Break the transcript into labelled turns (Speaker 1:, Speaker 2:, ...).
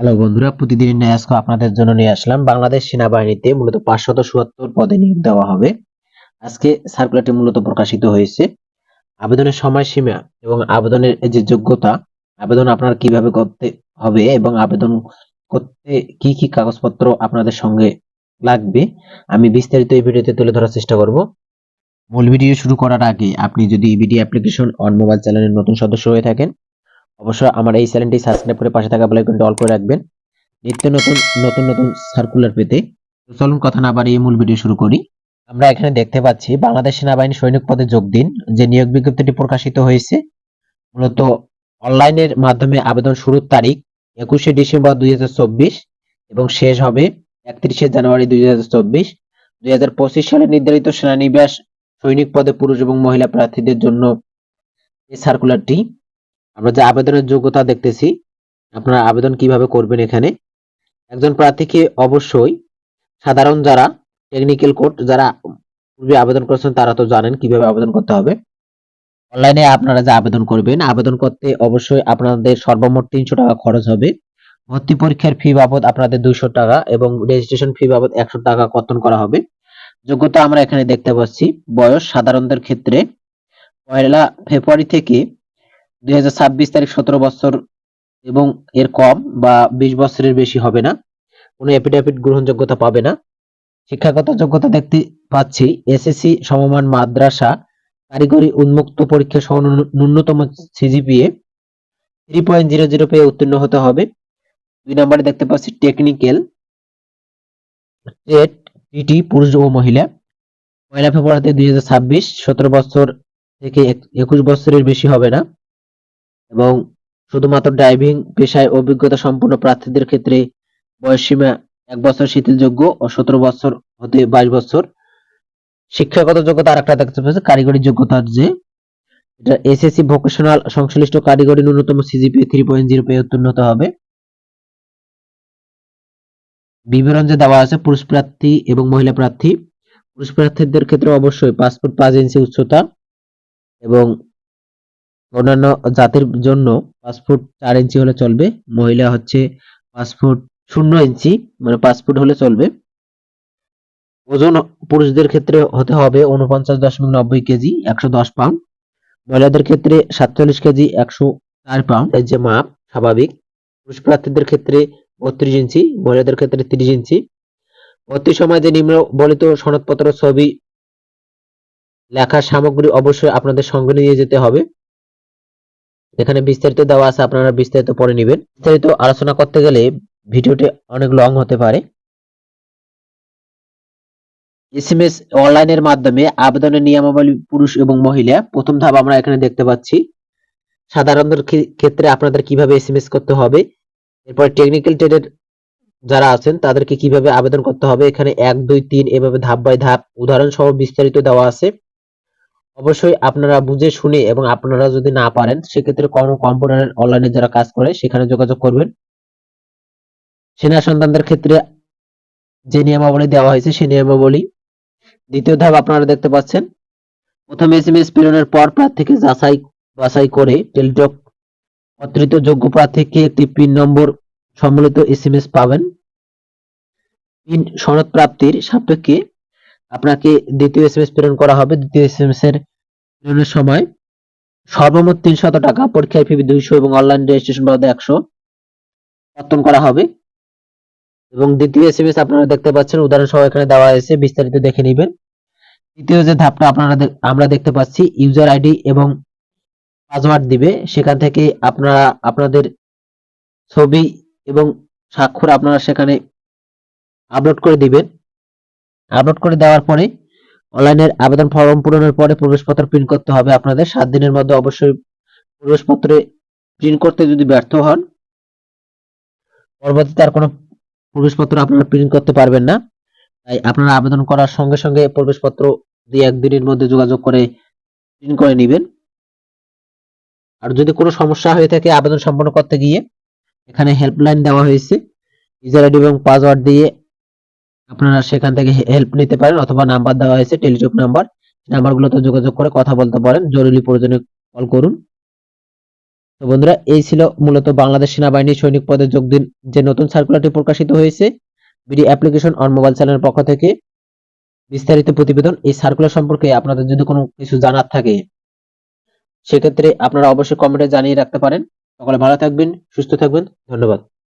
Speaker 1: Hello বন্ধুরা প্রতিদিন ন্যায় আজকে আপনাদের জন্য নিয়ে আসলাম বাংলাদেশ সেনাবাহিনীতে মূলত পাঁচশত চুয়াত্তর পদে নিয়োগ দেওয়া হবে। আজকে সার্কুলারটি মূলত প্রকাশিত হয়েছে। আবেদনের সময়সীমা এবং আবেদনের যে যোগ্যতা, আবেদন আপনার কীভাবে করতে হবে এবং আবেদন করতে কি কি কাগজপত্র আপনাদের সঙ্গে লাগবে, আমি বিস্তারিত এই ভিডিওতে তুলে ধরার চেষ্টা করব। মূল ভিডিও শুরু করার আগে আপনি যদি ইবিডি অ্যাপ্লিকেশন অন মোবাইল চ্যানেলের নতুন সদস্য হয়ে থাকেন অবশ্যই আমার এই চ্যানেলটি সাবস্ক্রাইব করে পাশে থাকা বেল আইকনটি অল করে রাখবেন। নিত্য নতুন নতুন নতুন সার্কুলার পেতে চলুন কথা না বাড়িয়ে মূল ভিডিও শুরু করি। আমরা এখানে দেখতে পাচ্ছি বাংলাদেশ সেনাবাহিনী সৈনিক পদে যোগ দিন, যে নিয়োগ বিজ্ঞপ্তিটি প্রকাশিত হয়েছে। মূলত অনলাইনের মাধ্যমে আবেদন শুরুর তারিখ একুশে ডিসেম্বর দুই হাজার চব্বিশ এবং শেষ হবে একত্রিশে জানুয়ারি দুই হাজার চব্বিশ। সালে নির্ধারিত সেনানিবাস সৈনিক পদে পুরুষ এবং মহিলা প্রার্থীদের জন্য এই সার্কুলারটি আমরা যে আবেদনের যোগ্যতা দেখতেছি, আপনারা আবেদন কীভাবে করবেন এখানে? একজন প্রার্থীকে অবশ্যই সাধারণ যারা টেকনিক্যাল কোড যারা পূর্বে আবেদন করেছেন, তারা তো জানেন কীভাবে আবেদন করতে হবে। অনলাইনে আপনারা যে আবেদন করবেন, আবেদন করতে অবশ্যই আপনাদের সর্বমোট তিনশো টাকা খরচ হবে। ভর্তি পরীক্ষার ফি বাবদ আপনাদের দুইশো টাকা এবং রেজিস্ট্রেশন ফি বাবদ একশো টাকা কর্তন করা হবে। যোগ্যতা আমরা এখানে দেখতে পাচ্ছি। বয়স সাধারণদের ক্ষেত্রে পয়লা ফেব্রুয়ারি থেকে দুই হাজার ছাব্বিশ তারিখ সতেরো বছর এবং এর কম বা বিশ বছরের বেশি হবে না। কোনো এফিডেভিট গ্রহণযোগ্যতা পাবে না। শিক্ষাগত যোগ্যতা দেখতে পাচ্ছি, এসএসসি সমমান মাদ্রাসা কারিগরি উন্মুক্ত পরীক্ষা সহ ন্যূন- ন্যূনতম CGPA three point zero zero পেয়ে উত্তীর্ণ হতে হবে। দুই নম্বরে দেখতে পাচ্ছি টেকনিক্যাল টেট টিটি পুরুষ ও মহিলা। পয়লা ফেব্রুয়ারি দুই হাজার ছাব্বিশ, সতেরো বছর থেকে একুশ বছরের বেশি হবে না। এবং শুধুমাত্র ড্রাইভিং পেশায় অভিজ্ঞতা সম্পন্ন প্রার্থীদের ক্ষেত্রে বয়সসীমা এক বছর শিথিলযোগ্য ও সতেরো বছর হতে বাইশ বছর। শিক্ষাগত যোগ্যতা আরেকটা দেখতে পাচ্ছি কারিগরি যোগ্যতা যে এটা এসএসসি ভোকেশনাল সংশ্লিষ্ট কারিগরি ন্যূনতম সিজিপি থ্রি পয়েন্ট জিরো পেয়ে উত্তীর্ণ হতে হবে। বিবরণ যে দেওয়া আছে, পুরুষ প্রার্থী এবং মহিলা প্রার্থী। পুরুষ প্রার্থীদের ক্ষেত্রে অবশ্যই পাসপোর্ট পাঁচ ইঞ্চি উচ্চতা এবং অন্যান্য জাতির জন্য পাসপোর্ট চার ইঞ্চি হলে চলবে। মহিলা হচ্ছে পাসপোর্ট শূন্য ইঞ্চি মানে পাসপোর্ট হলে চলবে। ওজন পুরুষদের ক্ষেত্রে হতে হবে উনপঞ্চাশ দশমিক নব্বই কেজি, একশো দশ পাউন্ড। মহিলাদের ক্ষেত্রে সাতচল্লিশ কেজি, একশো চার পাউন্ড। এর যে মাপ, স্বাভাবিক। পুরুষ প্রার্থীদের ক্ষেত্রে বত্রিশ ইঞ্চি, মহিলাদের ক্ষেত্রে তিরিশ ইঞ্চি। ভর্তির সময় যে নিম্ন বলিত সনদপত্র ছবি লেখার সামগ্রী অবশ্যই আপনাদের সঙ্গে নিয়ে যেতে হবে। এখানে বিস্তারিত দেওয়া আছে, আপনারা বিস্তারিত পড়ে নেবেন। বিস্তারিত আলোচনা করতে গেলে ভিডিওটি অনেক লং হতে পারে। এসএমএস অনলাইনের মাধ্যমে আবেদনের নিয়মাবলী পুরুষ এবং মহিলা, প্রথম ধাপ আমরা এখানে দেখতে পাচ্ছি। সাধারণদের ক্ষেত্রে আপনাদের কীভাবে এসএমএস করতে হবে, এরপর টেকনিক্যাল ট্রেডের যারা আছেন, তাদেরকে কীভাবে আবেদন করতে হবে, এখানে এক, দুই, তিন, এভাবে ধাপ বাই ধাপ উদাহরণ সহ বিস্তারিত দেওয়া আছে। অবশ্যই আপনারা বুঝে শুনে এবং আপনারা যদি না পারেন, সেক্ষেত্রে কোনো কম্পিউটারের অনলাইনে যারা কাজ করে, সেখানে যোগাযোগ করবেন। সেনা সন্তানদের ক্ষেত্রে যে নিয়মাবলী দেওয়া হয়েছে, সেই নিয়মাবলী। দ্বিতীয় ধাপ আপনারা দেখতে পাচ্ছেন। প্রথমে এস এম এস প্রেরণের পর প্রার্থীকে যাচাই, বাছাই করে টেলিটক অতিরিক্ত যোগ্য প্রার্থীকে একটি পিন নম্বর সম্মিলিত এস পাবেন। পিন সনদ প্রাপ্তির সাপেক্ষে আপনাকে দ্বিতীয় এসএমএস প্রেরণ করা হবে। দ্বিতীয় এসএমএস এর প্রেরণের সময় সর্বমোট তিনশত টাকা পরীক্ষার ফি দুইশো এবং অনলাইন রেজিস্ট্রেশন বাবদ একশো কর্তন করা হবে। এবং দ্বিতীয় এসএমএস আপনারা দেখতে পাচ্ছেন, উদাহরণ সহ এখানে দেওয়া হয়েছে বিস্তারিত দেখে নেবেন। তৃতীয় যে ধাপটা আপনারা আমরা দেখতে পাচ্ছি ইউজার আইডি এবং পাসওয়ার্ড দিবে। সেখান থেকে আপনারা, আপনাদের ছবি এবং স্বাক্ষর আপনারা সেখানে আপলোড করে দিবেন। আপলোড করে দেওয়ার পরে অনলাইনের আবেদন ফর্ম পূরণের পরে প্রবেশপত্র প্রিন্ট করতে হবে আপনাদের। সাত দিনের মধ্যে অবশ্যই প্রবেশপত্রে প্রিন্ট করতে যদি ব্যর্থ হন, পরবর্তীতে আর কোনো প্রবেশপত্র আপনারা প্রিন্ট করতে পারবেন না। তাই আপনারা আবেদন করার সঙ্গে সঙ্গে প্রবেশপত্র দিয়ে একদিনের মধ্যে যোগাযোগ করে প্রিন্ট করে নেবেন। আর যদি কোনো সমস্যা হয়ে থাকে আবেদন সম্পন্ন করতে গিয়ে, এখানে হেল্পলাইন দেওয়া হয়েছে। ইউজার আইডি এবং পাসওয়ার্ড দিয়ে আপনারা সেখান থেকে হেল্প নিতে পারেন অথবা নাম্বার দেওয়া হয়েছে টেলিটক নাম্বার নাম্বারগুলোতে যোগাযোগ করে কথা বলতে পারেন, জরুরি প্রয়োজনে কল করুন। তো বন্ধুরা, এই ছিল মূলত বাংলাদেশ সেনাবাহিনী সৈনিক পদে যোগ দিন, যে নতুন সার্কুলারটি প্রকাশিত হয়েছে। বিডি অ্যাপ্লিকেশন অন মোবাইল চ্যানেলের পক্ষ থেকে বিস্তারিত প্রতিবেদন। এই সার্কুলার সম্পর্কে আপনাদের যদি কোনো কিছু জানার থাকে, সেক্ষেত্রে আপনারা অবশ্যই কমেন্টে জানিয়ে রাখতে পারেন। সকলে ভালো থাকবেন, সুস্থ থাকবেন। ধন্যবাদ।